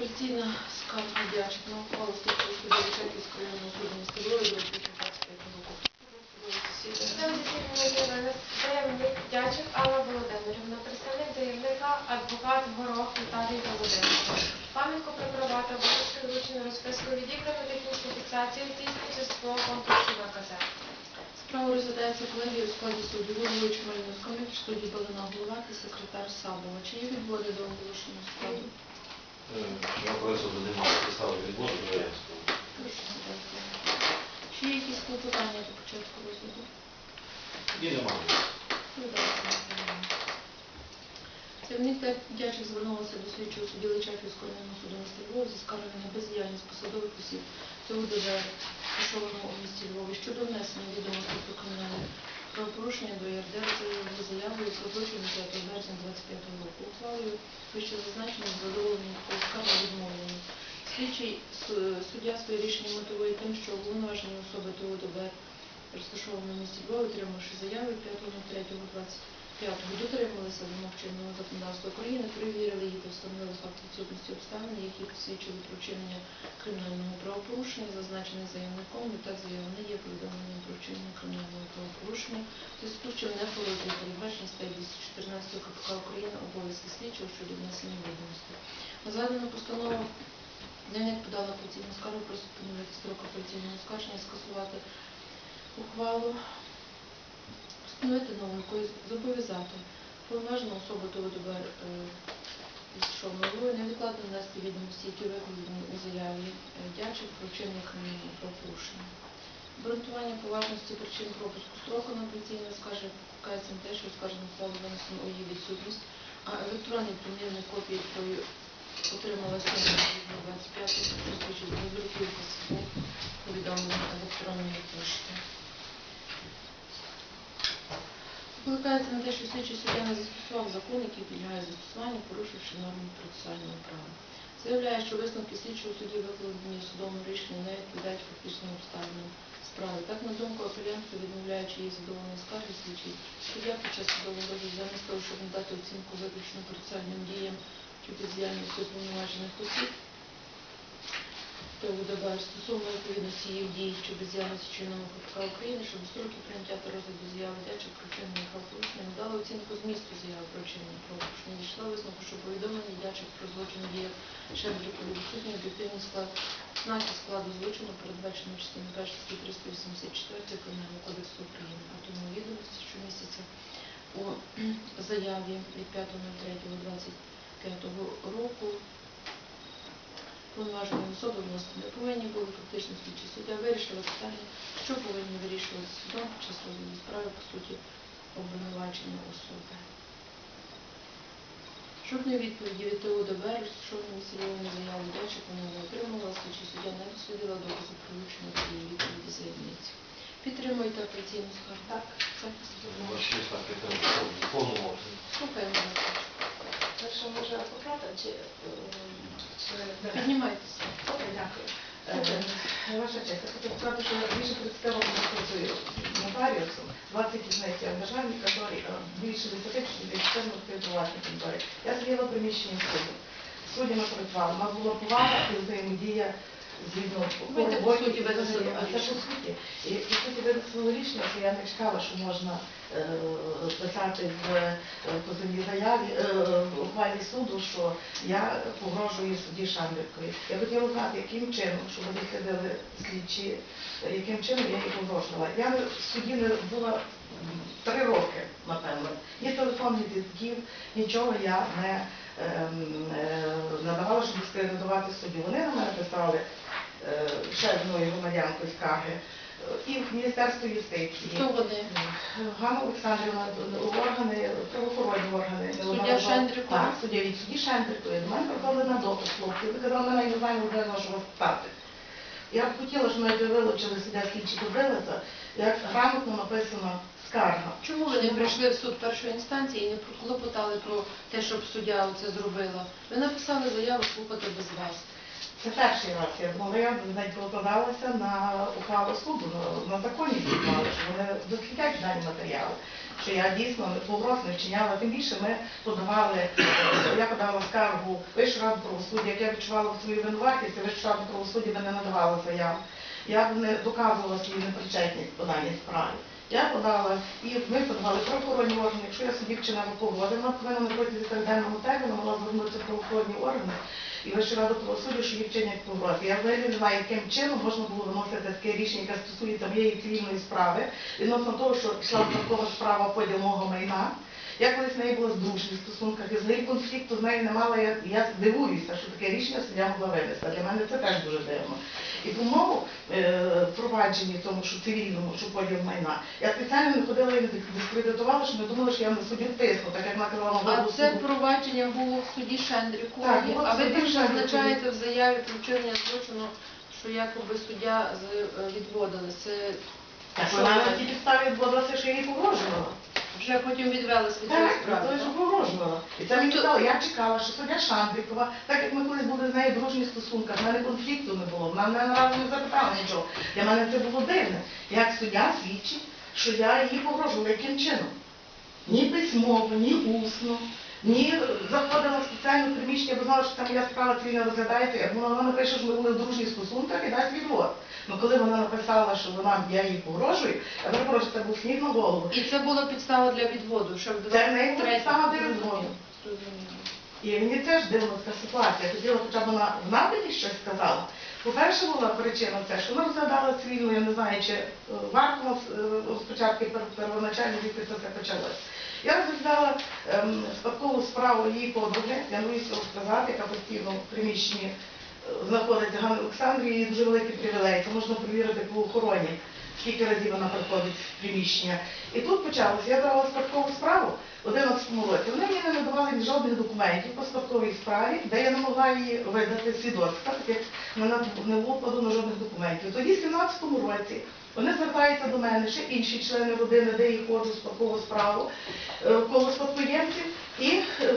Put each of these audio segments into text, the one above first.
Апеляційна скарга дячок на ухвалу судді Чайківського районного суду міста Львова від 2025 року. Судове засідання. Заявник Дячик Алла Володимирівна, представник заявника, адвокат Горох Віталій Володимирович. Пам'ятку про права та обов'язки вручено розписку відібрано технічну фіксацію здійснюється з свого конкурсу ВКЗ. Справа розглядається колегією у складі суду головуючим Марина Скоміч, судді Балина Голова та секретар Сабова. Чи є відводи до оголошеного складу? Немає задати. Чи є якісь клопотання до початку розгляду? І немає. Заявник Дячик звернулася до слідчого судді Личаківського районного суду міста Львова зі скаргою на бездіяльність посадових осіб цього ДВР, розташованого у місті Львові, щодо внесення відомостей про правопорушення до за заявою про злочин 5 березня 25 року. Ухвалою вище зазначено з задоволенням відмовлені. Слідчий суддя своє рішення мотивує тим, що обвинувачені особи того ДБР, розташованого в місті Львові, отримавши заяви 5.03.25 дотрималися вимог чинного законодавства України, перевірили її та встановили факт відсутності обставин, які посвідчили про вчинення кримінального правопорушення, зазначене заявником, відтак заява не є повідомленням про вчинення кримінального правопорушення, зв'язку не порушує передбачені статті 214 КПК України обов'язки слідчого щодо внесення відомостей. На згадану постанову Заявник подала апеляційну скаргу, просить поновити строк апеляційного оскарження, скасувати ухвалу, якою зобов'язати повноважену особу того ДБР е, що новою невідкладно внести відомості, які викладені у заяві е, дячик про вчинення. Обґрунтування поважності причин пропуску строку на апеляційне скаже вказується те, що скажено ухвалу винесено у її відсутність, а електронний примірник копії якої отримала сьогодні 25 зустрічі з роздруківки своїх повідомлень електронної пошти. Викликається на те, що слідчий суддя не застосував закон, який підлягає застосуванню, порушивши норми процесуального права. Заявляє, що висновки слідчого судді викладені судовому рішенні не відповідають фактичним обставинам справи. Так, на думку апелянту, відмовляючи її задоволеної скарги слідчий, суддя під час судового розгляду замість того, щоб надати оцінку виключно процесуальним діям чи бездіяльності уповноважених осіб, то УДБР стосовно відповідності їх дій чи бездіяльності чинного КПК України щодо строків прийняття та розгляду заяви дячі про вчинення правопорушення надала оцінку змісту заяви про вчинення правопорушення. Дійшла висновку, що повідомлення дячих про злочин діяв Шебрікові відсутній об'єктивний склад знаки складу злочину, передбачено частиною 1 статті 384 Кримінального кодексу України, а тому відомості щомісяця у заяві від 5.03.25 року повноважені особи вносити не повинні були фактично слідчі суддя вирішили питання, що повинні вирішувати судом під час розгляду справи по суті обвинувачення особи. Жодної відповіді від ТО ДБР, розташованої весільової на заяву дачі, вона не отримала, слідчий суддя не дослідила докази про вручення цієї відповіді заявниці. Підтримуєте апеляційну скаргу? Так. Обсязі. Слухаємо. Перше, може адвоката е, чи... Піднімайтеся. Дякую. Е, Ваша честь, я хочу сказати, що більше 30 років працюю нотаріусом, 20 із них я в державній конторі, більше 10 чи 14 конторі. Я сиділа в приміщенні суду. Суддями працювала. У нас була повага і взаємодія згідно по Це по суті. І по суті винесли рішення, що я не чекала, що можна е, писати в е, позовній заяві е, ухвалі суду, що я погрожую судді Шамбіркові. Я хотіла знати, яким чином, щоб вони ходили слідчі, яким чином я їй погрожувала. Я в суді не була три роки, напевно. Ні телефонних дзвінків, нічого я не ем, е, надавала, щоб дискредитувати суддю. Вони на мене писали ще одною громадянкою скарги е, і в Міністерство юстиції. Хто вони? Ганна Олександрівна, органи, правоохоронні органи. Суддя була- Так, суддя від судді Шендрикова. До мене приходили на допит хлопці. Ви казали, мене не знаємо, де можу вас питати. Я б хотіла, щоб навіть вилучили суддя слідчі подивитися, як грамотно написана скарга. Чому ви не прийшли в суд першої інстанції і не клопотали про те, щоб суддя це зробила? Ви написали заяву слухати без вас. Це перший раз. Я думала, я навіть покладалася на ухвалу суду, на, законність ухвали, що вони дослідять дані матеріали. Що я дійсно погроз не вчиняла. Тим більше ми подавали, е, я подала скаргу Вищу раду правосуддя, як я відчувала свою винуватість, і Вищу раду правосуддя мене надавала заяву. Я не доказувала свою непричетність по даній справі. Я подала, і ми подавали правоохоронні органи. Якщо я собі вчинила погоди, вона повинна на протязі триденного терміну могла звернутися в правоохоронні органи і Вищу раду правосуддя, що її вчинять погрози. Я взагалі не знаю, яким чином можна було виносити таке рішення, яке стосується моєї цивільної справи, відносно того, що йшла такова справа поділ мого майна. Я колись з нею була з дружніх стосунках, і з нею конфлікту з нею не мала. Я, я дивуюся, що таке рішення суддя могла винести. Для мене це теж дуже дивно. І моєму е, впровадженні тому, що цивільному, що поділ майна, я спеціально не ходила і не дискредитувала, щоб не думала, що я на суддю тисну, так як вона казала на А голову це провадження було в суді Шендрікової, Так, було в а ви суді також Шендрікової. зазначаєте в заяві про вчинення злочину, що якоби суддя з- е, відводили. Це Так що вона на тій підставі відбулася, що я їй погрожувала. Вже потім відвели з цієї Так, справи. то, що так? погрожувала. І це мені Тобто- сказали, я чекала, що суддя Шандрикова, так як ми колись були з нею в дружніх стосунках, в мене конфлікту не було, вона мене разу не запитала нічого. Для мене це було дивне. Як суддя свідчить, що я їй погрожувала, яким чином? Ні письмово, ні усно, ні заходила в спеціальне приміщення, бо знала, що там моя справа цивільно розглядається. Я думала, вона напише, що ми були в дружніх стосунках і дасть відвод. Ну коли вона написала, що вона я їй погрожую, я перепрошую, це був сніг на голову. І це була підстава для відводу, що в Це в неї була підстава для відводу. І мені теж дивна така ситуація. Хотіла, хоча б вона в нападі щось сказала. По-перше, була причина це, що вона розглядала цивільну, я не знаю, чи е, варто нас е, спочатку пер- первоначально звідки це все почалось. Я розглядала ем, спадкову справу її подруги, я боюся розказати, яка постійно в приміщенні знаходиться Ганна Олександрії, її дуже великий привілей. Це можна перевірити по охороні, скільки разів вона приходить в приміщення. І тут почалося. Я брала спадкову справу в 11 році. Вони мені не надавали жодних документів по спадковій справі, де я не могла її видати свідоцтва, так як в мене не було подано жодних документів. Тоді, в 17 році, вони звертаються до мене, ще інші члени родини, де я ходжу спадкову справу, е, коло спадкоємців, і е,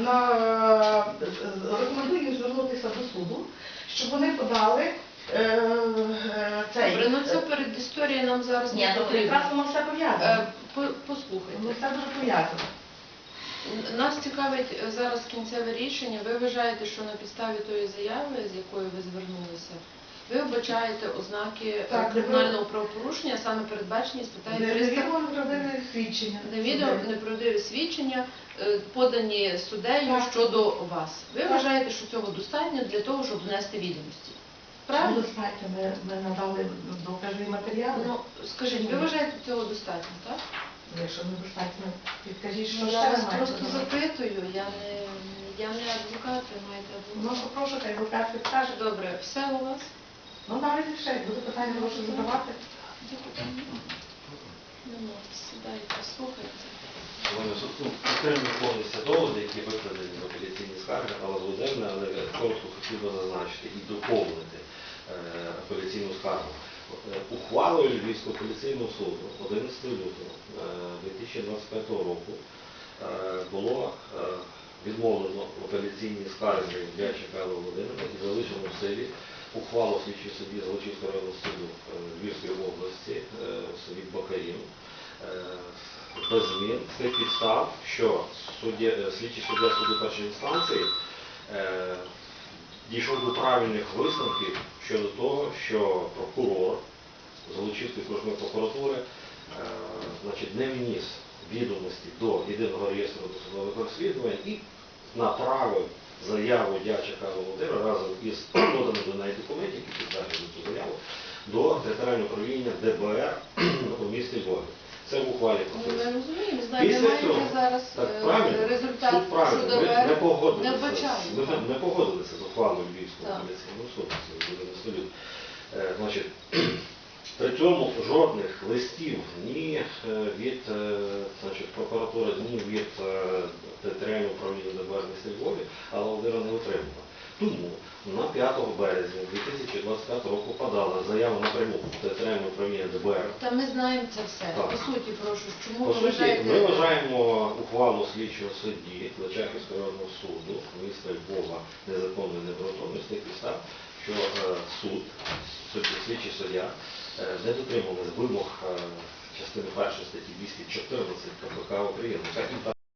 на, рекомендую їм звернутися до суду, щоб вони подали е, е, цей. Добре, ну це перед історією нам зараз Ні, не то потрібно. якраз воно все пов'язано. Е, по- Послухайте. Воно все дуже пов'язано. Нас цікавить е, зараз кінцеве рішення. Ви вважаєте, що на підставі тої заяви, з якою ви звернулися, ви вбачаєте ознаки е, Так, кримінального правопорушення, саме передбачені статтею 300 Невірно неправдиве свідчення. невідомо неправдиві свідчення, е, подані суддею Так. щодо вас. Ви Так. вважаєте, що цього достатньо для того, щоб внести відомості? Правильно? Достатньо, ми, ми надали докази матеріали. Ну, скажіть, ви вважаєте цього достатньо, так? Якщо недостатньо, підкажіть, що Ну, ще я вас маєте просто запитую, я не, я не адвокат, ви маєте Ну, адвокат. попрошу, хай адвокат підкаже. Добре, все у вас? Ну, навіть ще, як буде питання, прошу задавати. Сідайте, слухайте. Вони ну, підтримують повністю доводи, які викладені в апеляційній скаргі, але Володимирна, але коротко хотів би зазначити і доповнити е, апеляційну скаргу. Е, Ухвалою Львівського апеляційного суду 11 лютого е, 2025 року е, було е, відмовлено в апеляційній скарзі Дячика Володимира і залишено в силі ухвалу слідчої судді Золочівського районного суду е, Львівської області е, в суді Бакарів. Е, без змін. З тих підстав, що суддя, е, слідчий суддя суду першої інстанції е, дійшов до правильних висновків щодо того, що прокурор Золочівської окружної прокуратури е, значить, не вніс відомості до єдиного реєстру досудових розслідувань і направив заяву Дячика Володимира разом із доданим до неї документів, які підтверджують цю заяву, до територіального управління ДБР у місті Львові. Це в ухвалі Ну, прописано. ми розуміємо, знаєте, Після маєте зараз так е, результат суд правильно, щодо ми не ВР. Погодилися, ми не погодилися з ухвалою Львівського Так. суду, це буде на столі. Е, Значить, при цьому жодних листів ні е, від е, значить, прокуратури, ні від е, територіального управління ДБР міста Львові, але Володимира не отримала. Тому на 5 березня 2025 року подала заяву напряму територіальне управління ДБР Та ми знаємо це все. Так. По суті, прошу, чому по ви суті, вважаєте? ми вважаємо ухвалу слідчого судді Личаківського районного суду міста Львова з тих підстав, що е, суд, слідчий суддя, е, не дотримували вимог е, частини першої статті 214 КПК України, і